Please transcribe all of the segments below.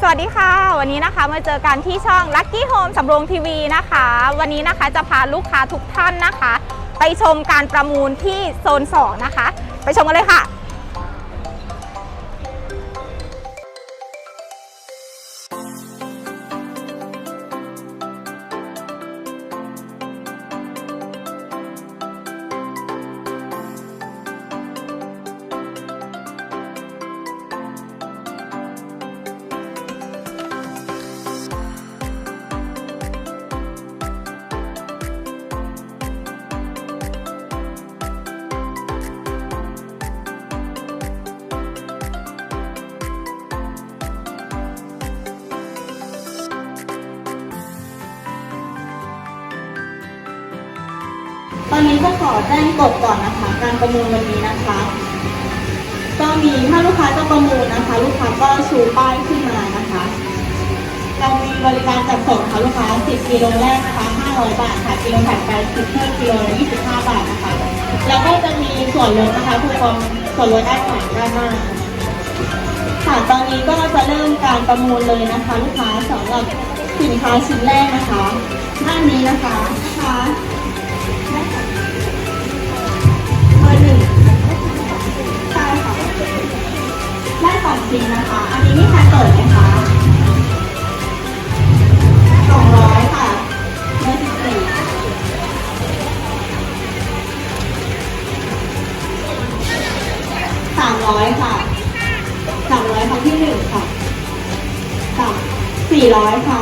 สวัสดีค่ะ วันนี้นะคะมาเจอกันที่ช่อง Lucky Home สำโรงทีวีนะคะ วันนี้นะคะจะพาลูกค้าทุกท่านนะคะ ไปชมการประมูลที่โซน 2 นะคะ ไปชมกันเลยค่ะ อนนี้ก็ขอแจ้งกฎก่อนนะคะ การประมูลวันนี้นะคะ ก็มีถ้าลูกค้าจะประมูลนะคะ ลูกค้าก็ชูป้ายขึ้นมานะคะเรามีบริการจัดส่งค่ะลูกค้า 10 กิโลแรกนะคะ 500 บาทค่ะ กิโลถัดไป10กิโล25 บาทนะคะ แล้วก็จะมีส่วนลดนะคะคูปองส่วนลดได้หลังด้านหน้าค่ะตอนนี้ก็จะเริ่มการประมูลเลยนะคะ ลูกค้าสำหรับสินค้าชิ้นแรกนะคะด้านนี้นะคะนะคะ องชิ้นนะคะ อันนี้มีใครเปิดไหมคะสองร้อยค่ะเบอร์สิบสี่สามร้อยค่ะสามร้อยครั้งที่หนึ่งค่ะสามสี่ร้อยค่ะ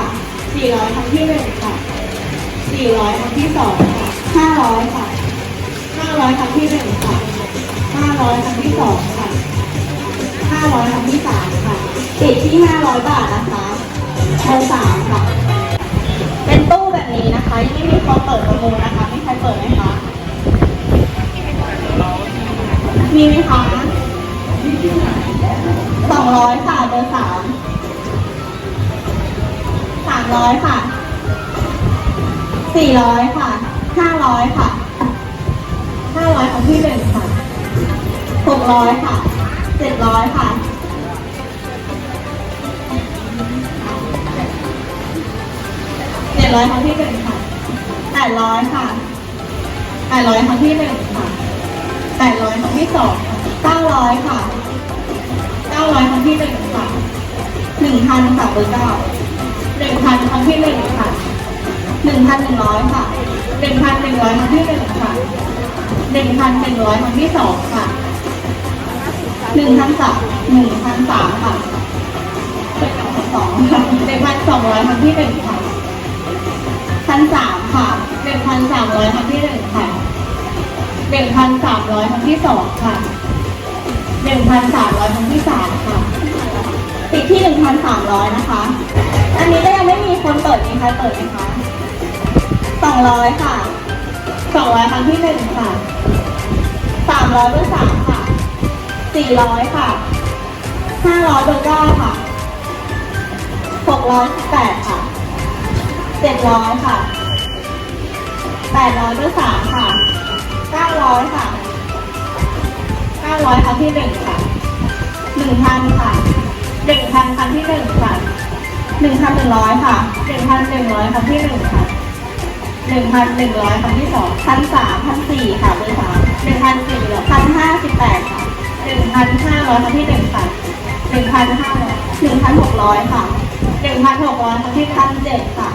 สี่ร้อยครั้งที่หนึ่งค่ะสี่ร้อยครั้งที่สองค่ะห้าร้อยค่ะห้าร้อยครั้งที่หนึ่งค่ะห้าร้อยครั้งที่สองค่ะ ห้าร้อยครั้งที่สามค่ะปิดที่ห้าร้อยบาทนะคะเบอร์สามค่ะ เป็นตู้แบบนี้นะคะยังไม่มีคนเปิดประมูลนะคะ ไม่ใครเปิดไหมคะ มีไหมคะสองร้อยค่ะเบอร์สามสามร้อยค่ะสี่ร้อยค่ะห้าร้อยค่ะห้าร้อยของที่หนึ่งค่ะหกร้อยค่ะ เจ็ดร้อยค่ะเจ็ดร้อยครั้งที่หนึ่งค่ะแปดร้อยค่ะแปดร้อยครั้งที่หนึ่งค่ะแปดร้อยครั้งที่สองค่ะเก้าร้อยค่ะเก้าร้อยครั้งที่หนึ่งค่ะหนึ่งพันค่ะเบอร์เก้าหนึ่งพันครั้งที่หนึ่งค่ะหนึ่งพันหนึ่งร้อยค่ะหนึ่งพันหนึ่งร้อยครั้งที่หนึ่งค่ะหนึ่งพันหนึ่งร้อยครั้งที่สองค่ะ หนึ่งพันสามหนึ่งพันสามค่ะเป็นสองค่ะหนึ่งพันสองร้อยครั้งที่หนึ่งค่ะพันสามค่ะหนึ่งพันสามร้อยครั้งที่หนึ่งค่ะหนึ่งพันสามร้อยครั้งที่สองค่ะหนึ่งพันสามร้อยครั้งที่สามค่ะปิดที่หนึ่งพันสามร้อยนะคะ อันนี้ก็ยังไม่มีคนเปิดมีใครเปิดไหมคะสองร้อยค่ะสองร้อยครั้งที่หนึ่งค่ะสามร้อยเบอร์สามค่ะ สี่ร้อยค่ะห้าร้อยเบอร์เก้าค่ะหกร้อยแปดค่ะเจ็ดร้อยค่ะแปดร้อยเบอร์สามค่ะเก้าร้อยค่ะเก้าร้อยครั้งที่หนึ่งค่ะหนึ่งพันค่ะหนึ่งพันครั้งที่หนึ่งค่ะหนึ่งพันหนึ่งร้อยค่ะหนึ่งพันหนึ่งร้อยครั้งที่หนึ่งค่ะหนึ่งพันหนึ่งร้อยครั้งที่สองพันสามพันสี่ค่ะเบอร์สามหนึ่งพันสี่พันห้าสิบแปด หนึ่งพันห้าร้อยครั้งที่หนึ่งค่ะหนึ่งพันห้าร้อยหนึ่งพันหกร้อยค่ะหนึ่งพันหกร้อยครั้งที่พันเจ็ดค่ะ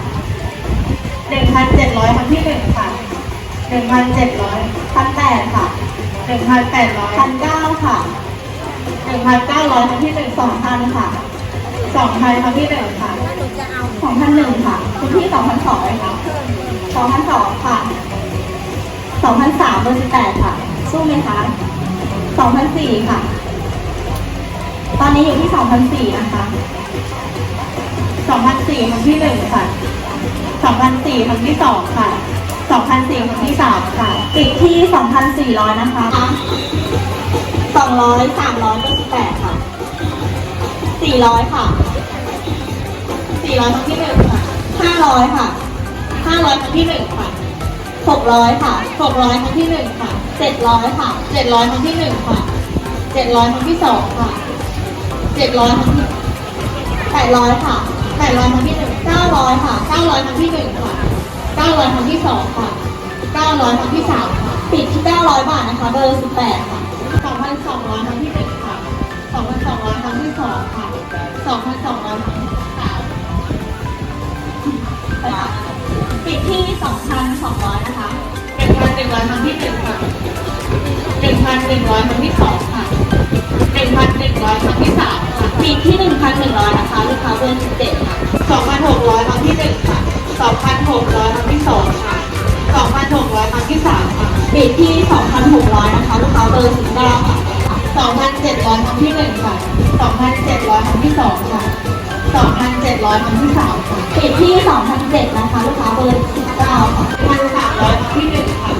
หนึ่งพันเจ็ดร้อยครั้งที่หนึ่งค่ะหนึ่งพันเจ็ดร้อยพันแปดค่ะหนึ่งพันแปดร้อยพันเก้าค่ะหนึ่งพันเก้าร้อยครั้งที่หนึ่งสองพันค่ะสองพันครั้งที่หนึ่งค่ะสองพันหนึ่งค่ะคุณพี่สองพันสองค่ะสองพันสองค่ะสองพันสามเบอร์สิบแปดค่ะสู้ไหมคะ สองพันสี่ค่ะ ตอนนี้อยู่ที่สองพันสี่นะคะสองพันสี่ครั้งที่หนึ่งค่ะสองพันสี่ครั้งที่สองค่ะสองพันสี่ครั้งที่สามค่ะปิดที่สองพันสี่ร้อยนะคะสองร้อยสามร้อยเบอร์สิบแปดค่ะสี่ร้อยค่ะสี่ร้อยครั้งที่หนึ่งค่ะห้าร้อยค่ะห้าร้อยครั้งที่หนึ่งค่ะ หกร้อยค่ะหกร้อยครั้งที่หนึ่งค่ะเจ็ดร้อยค่ะเจ็ดร้อยครั้งที่หนึ่งค่ะเจ็ดร้อยครั้งที่สองค่ะเจ็ดร้อยครั้งที่แปดร้อยค่ะแปดร้อยครั้งที่หนึ่งเก้าร้อยค่ะเก้าร้อยครั้งที่หนึ่งค่ะเก้าร้อยครั้งที่สองค่ะเก้าร้อยครั้งที่สามค่ะ ปิดที่เก้าร้อยบาทนะคะ เบอร์สิบแปดค่ะ ที่สองพันสองร้อยนะคะหนึ่งพันหนึ่งร้อยครั้งที่หนึ่งค่ะหนึ่งพันหนึ่งร้อยครั้งที่สองค่ะหนึ่งพันหนึ่งร้อยครั้งที่สามค่ะปีที่หนึ่งพันหนึ่งร้อยนะคะ ลูกค้าเบอร์สิบเจ็ดค่ะสองพันหกร้อยครั้งที่หนึ่งค่ะสองพันหกร้อยครั้งที่สองค่ะสองพันหกร้อยครั้งที่สามค่ะปีที่สองพันหกร้อยนะคะ ลูกค้าเบอร์สิบเก้าค่ะสองพันเจ็ดร้อยครั้งที่หนึ่งค่ะสองพันเจ็ดร้อยครั้งที่สองค่ะ สองพันเจ็ดร้อยครั้งที่สามค่ะปีที่สองพันเจ็ดนะคะ ลูกค้าเบอร์สิบเก้าค่ะพันสามร้อยครั้งที่หนึ่งค่ะ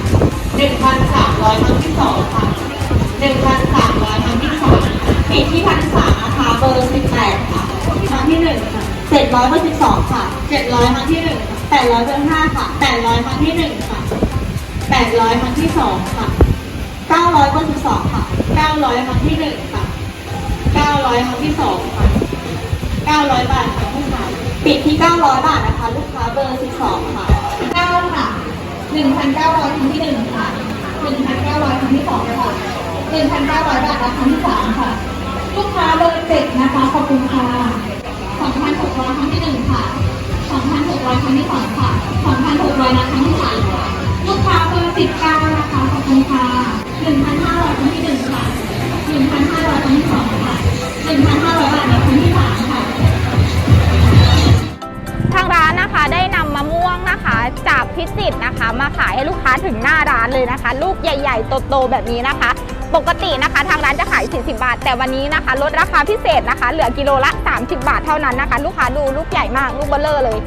หนึ่งพันสามร้อยครั้งที่สองค่ะหนึ่งพันสามร้อยครั้งที่สามปีที่พันสามนะคะเบอร์สิบแปดค่ะครั้งที่หนึ่งค่ะเจ็ดร้อยเบอร์สิบสองค่ะเจ็ดร้อยครั้งที่หนึ่งแปดร้อยเบอร์ห้าค่ะแปดร้อยครั้งที่หนึ่งค่ะแปดร้อยครั้งที่สองค่ะเก้าร้อยเบอร์สิบสองค่ะเก้าร้อยครั้งที่หนึ่งค่ะเก้าร้อยครั้งที่สองค่ะ เก้าร้อยบาทครั้งที่สาปิดที่เก้าร้อยบาทนะคะ ลูกค้าเบอร์สิบสองค่ะเก้าค่ะหนึ่งพันเก้าร้อยครั้งที่หนึ่งค่ะหนึ่งพันเก้าร้อยครั้งที่สองค่ะหนึ่งพันเก้าร้อยบาทและครั้งที่สามค่ะ ลูกค้าเบอร์เจ็ดนะคะ ขอบคุณค่ะสองพันหกร้อยครั้งที่หนึ่งค่ะสองพันหกร้อยครั้งที่สองค่ะสองพันหกร้อยนะครั้งที่สามค่ะ ลูกค้าเบอร์สิบเก้านะคะ ขอบคุณค่ะหนึ่งพันห้าร้อยครั้งที่หนึ่งค่ะ ขายให้ลูกค้าถึงหน้าร้านเลยนะคะ ลูกใหญ่ๆโตๆแบบนี้นะคะ ปกตินะคะทางร้านจะขาย 40 บาท แต่วันนี้นะคะ ลดราคาพิเศษนะคะ เหลือกิโลละ 30 บาทเท่านั้นนะคะ ลูกค้าดูลูกใหญ่มากลูกเบลเลอร์เลย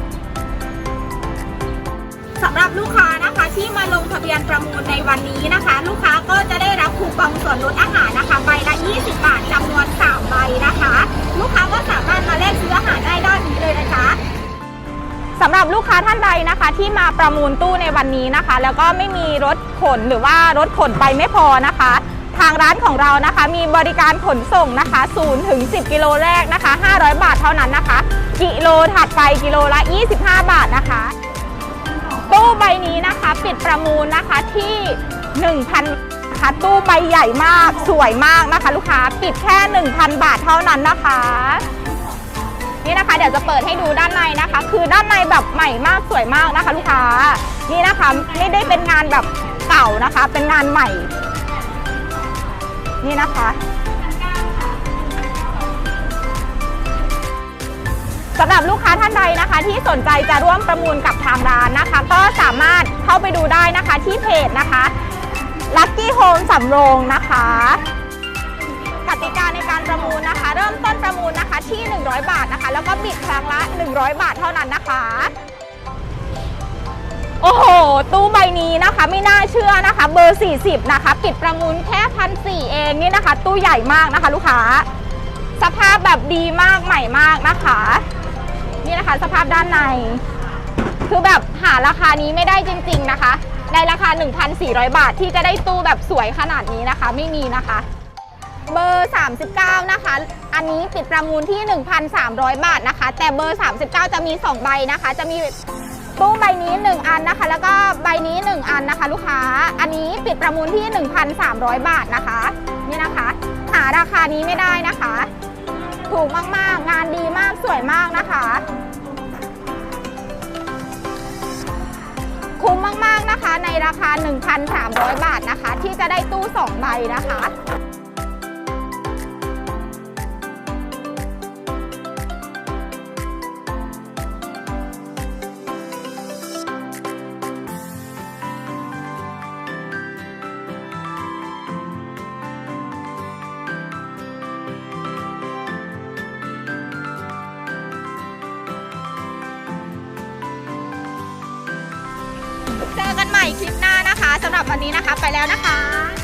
สำหรับลูกค้านะคะที่มาลงทะเบียนประมูลในวันนี้นะคะ ลูกค้าก็จะได้รับคูปองส่วนลดอาหารนะคะใบละ 20 บาทจำนวน 3 ใบนะคะ ลูกค้าก็สามารถมาแลกซื้ออาหารได้ด้านนี้เลยนะคะ สำหรับลูกค้าท่านใดนะคะ ที่มาประมูลตู้ในวันนี้นะคะ แล้วก็ไม่มีรถขนหรือว่ารถขนไปไม่พอนะคะ ทางร้านของเรานะคะ มีบริการขนส่งนะคะ0ถึง10 กิโลแรกนะคะ 500 บาทเท่านั้นนะคะ กิโลถัดไปกิโลละ 25 บาทนะคะ ตู้ใบนี้นะคะปิดประมูลนะคะที่ 1,000นะคะตู้ใบใหญ่มากสวยมากนะคะ ลูกค้าปิดแค่ 1,000 บาทเท่านั้นนะคะ นี่นะคะ เดี๋ยวจะเปิดให้ดูด้านในนะคะ คือด้านในแบบใหม่มากสวยมากนะคะ ลูกค้า นี่นะคะไม่ได้เป็นงานแบบเก่านะคะ เป็นงานใหม่ นี่นะคะสำหรับลูกค้าท่านใดนะคะ ที่สนใจจะร่วมประมูลกับทางร้านนะคะ ก็สามารถเข้าไปดูได้นะคะที่เพจนะคะ Lucky Home สำโรงนะคะกติกาในการประมูลนะคะ เริ่มต้นประมูลนะคะ ที่ 100 บาทนะคะ แล้วก็บิดครั้งละ 100 บาทเท่านั้นนะคะ โอ้โห ตู้ใบนี้นะคะไม่น่าเชื่อนะคะ เบอร์ 40 นะคะ ปิดประมูลแค่พันสี่เองนี่นะคะ ตู้ใหญ่มากนะคะ ลูกค้า สภาพแบบดีมากใหม่มากนะคะ นี่นะคะสภาพด้านใน คือแบบหาราคานี้ไม่ได้จริง ๆนะคะ ในราคา 1,400 บาทที่จะได้ตู้แบบสวยขนาดนี้นะคะ ไม่มีนะคะ เบอร์ 39 นะคะ อันนี้ปิดประมูลที่ 1,300 บาทนะคะ แต่เบอร์ 39 จะมี 2 ใบนะคะ จะมีตู้ใบนี้ 1 อันนะคะ แล้วก็ใบนี้ 1 อันนะคะ ลูกค้า อันนี้ปิดประมูลที่ 1,300 บาทนะคะ นี่นะคะ หาราคานี้ไม่ได้นะคะ ถูกมากๆ งานดีมาก สวยมากนะคะ คุ้มมากๆนะคะ ในราคา 1,300 บาทนะคะ ที่จะได้ตู้ 2 ใบนะคะ ม่คลิปหน้านะคะสำหรับวันนี้นะคะ ไปแล้วนะคะ